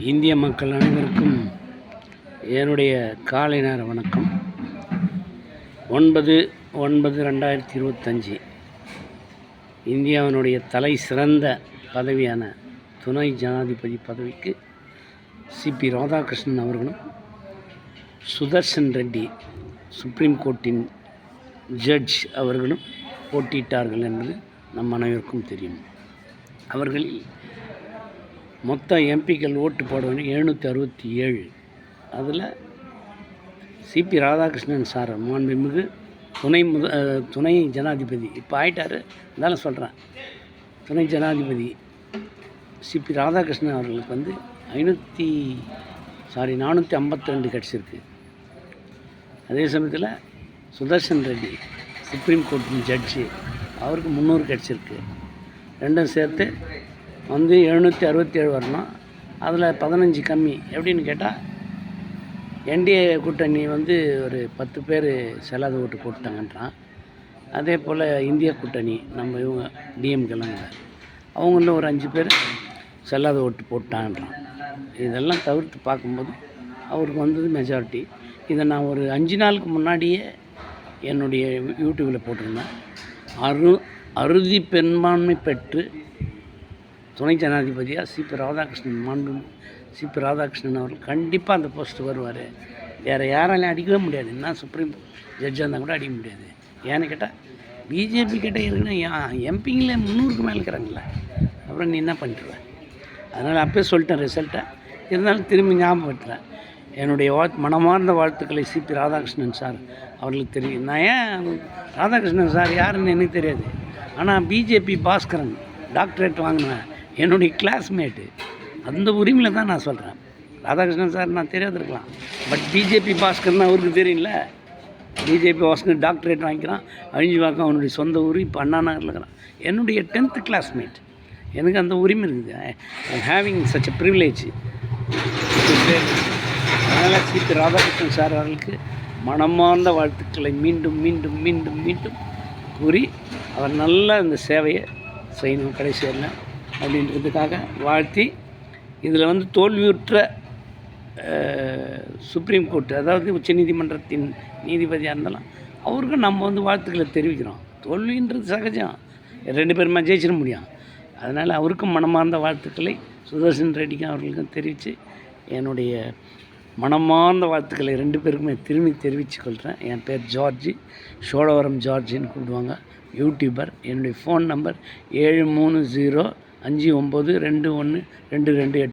இந்திய மக்கள் அனைவருக்கும் என்னுடைய காலை நேர வணக்கம். ஒன்பது ஒன்பது ரெண்டாயிரத்தி இருபத்தஞ்சி இந்தியாவினுடைய தலை சிறந்த பதவியான துணை ஜனாதிபதி பதவிக்கு சிபி ராதாகிருஷ்ணன் அவர்களும் சுதர்ஷன் ரெட்டி சுப்ரீம் கோர்ட்டின் ஜட்ஜ் அவர்களும் போட்டியிட்டார்கள் என்பது நம் அனைவருக்கும் தெரியும். அவர்களில் மொத்த எம்பிக்கள் ஓட்டு போட வேண்டிய எழுநூற்றி அறுபத்தி ஏழு. அதில் சிபி ராதாகிருஷ்ணன் சார் மாண்புமிகு துணை முத துணை ஜனாதிபதி. இப்போ ஆயிட்டார். இருந்தாலும் சொல்கிறேன் துணை ஜனாதிபதி சிபி ராதாகிருஷ்ணன் அவர்களுக்கு வந்து ஐநூற்றி சாரி நானூற்றி ஐம்பத்தி ரெண்டு கிடச்சிருக்கு அதே சமயத்தில் சுதர்ஷன் ரெட்டி சுப்ரீம் கோர்ட்டின் ஜட்ஜு அவருக்கு முந்நூறு கிடச்சிருக்கு ரெண்டும் சேர்த்து வந்து எழுநூற்றி அறுபத்தி ஏழு வரணும். அதில் பதினஞ்சு கம்மி. எப்படின்னு கேட்டால் என்டிஏ கூட்டணி வந்து ஒரு பத்து பேர் செல்லாத ஓட்டு போட்டாங்கன்றான் அதே போல் இந்திய கூட்டணி நம்ம இவங்க டிஎம்கெல்லாம் அவங்களும் ஒரு அஞ்சு பேர் செல்லாத ஓட்டு போட்டான்றான் இதெல்லாம் தவிர்த்து பார்க்கும்போது அவருக்கு வந்தது மெஜாரிட்டி இதை நான் ஒரு அஞ்சு நாளுக்கு முன்னாடியே என்னுடைய யூடியூப்பில் போட்டிருந்தேன். அரு அறுதி பெரும்பான்மை பெற்று துணை ஜனாதிபதியாக சிபி ராதாகிருஷ்ணன் மாண்பு சிபி ராதாகிருஷ்ணன் அவர்கள் கண்டிப்பாக அந்த போஸ்ட்டு வருவார். வேறு யாராலையும் அடிக்கவே முடியாது. என்ன சுப்ரீம் ஜட்ஜாக இருந்தால் கூட அடிக்க முடியாது. ஏன்னு கேட்டால் பிஜேபி கிட்டே இருக்குன்னா எம்பிங்களே முந்நூறுக்கு மேலே இருக்கிறாங்களே அப்புறம் நீ என்ன பண்ணிடுவேன் அதனால் அப்பயே சொல்லிட்டேன் ரிசல்ட்டை இருந்தாலும் திரும்பி ஞாபகப்படுத்துகிறேன் என்னுடைய வா மனமார்ந்த வாழ்த்துக்களை சிபி ராதாகிருஷ்ணன் சார் அவர்களுக்கு தெரியும். நான் ஏன் ராதாகிருஷ்ணன் சார் யாருன்னு எனக்கு தெரியாது. ஆனால் பிஜேபி பாஸ்கரன் டாக்டரேட் வாங்கினேன் என்னுடைய கிளாஸ்மேட்டு அந்த உரிமையில் தான் நான் சொல்கிறேன் ராதாகிருஷ்ணன் சார் நான் தெரியாதிருக்கலாம். பட் பிஜேபி பாஸ்கர்னு அவருக்கு தெரியும்ல. பிஜேபி பாஸ்கர் டாக்டரேட் வாங்கிக்கிறான். அழிஞ்சு வாக்கம் அவனுடைய சொந்த ஊர் இப்போ அண்ணா நகரில் இருக்கிறான். என்னுடைய டென்த்து கிளாஸ்மேட் எனக்கு அந்த உரிமை இருக்குது. I having such a privilege அதனால் சிபி ராதாகிருஷ்ணன் சார் அவர்களுக்கு மனமார்ந்த வாழ்த்துக்களை மீண்டும் மீண்டும் மீண்டும் மீண்டும் கூறி அவர் நல்ல இந்த சேவையை செய்யணும் கடைசி அப்படின்றதுக்காக வாழ்த்தி இதில் வந்து தோல்வியுற்ற சுப்ரீம் கோர்ட் அதாவது உச்சநீதிமன்றத்தின் நீதிபதியாக இருந்தாலும் அவருக்கும் நம்ம வந்து வாழ்த்துக்களை தெரிவிக்கிறோம். தோல்வின்றது சகஜம். ரெண்டு பேருமே ஜெயிச்சிட முடியும். அதனால் அவருக்கும் மனமார்ந்த வாழ்த்துக்களை சுதர்சன் ரெட்டிக்கும் அவர்களுக்கும் தெரிவித்து என்னுடைய மனமார்ந்த வாழ்த்துக்களை ரெண்டு பேருக்குமே திரும்பி தெரிவித்து கொள்கிறேன் என் பேர் ஜார்ஜி. சோழவரம் ஜார்ஜின்னு கூப்பிடுவாங்க. யூடியூபர் என்னுடைய ஃபோன் நம்பர் ஏழு மூணு ஜீரோ அஞ்சு ஒம்பது ரெண்டு ஒன்று ரெண்டு ரெண்டு எட்டு.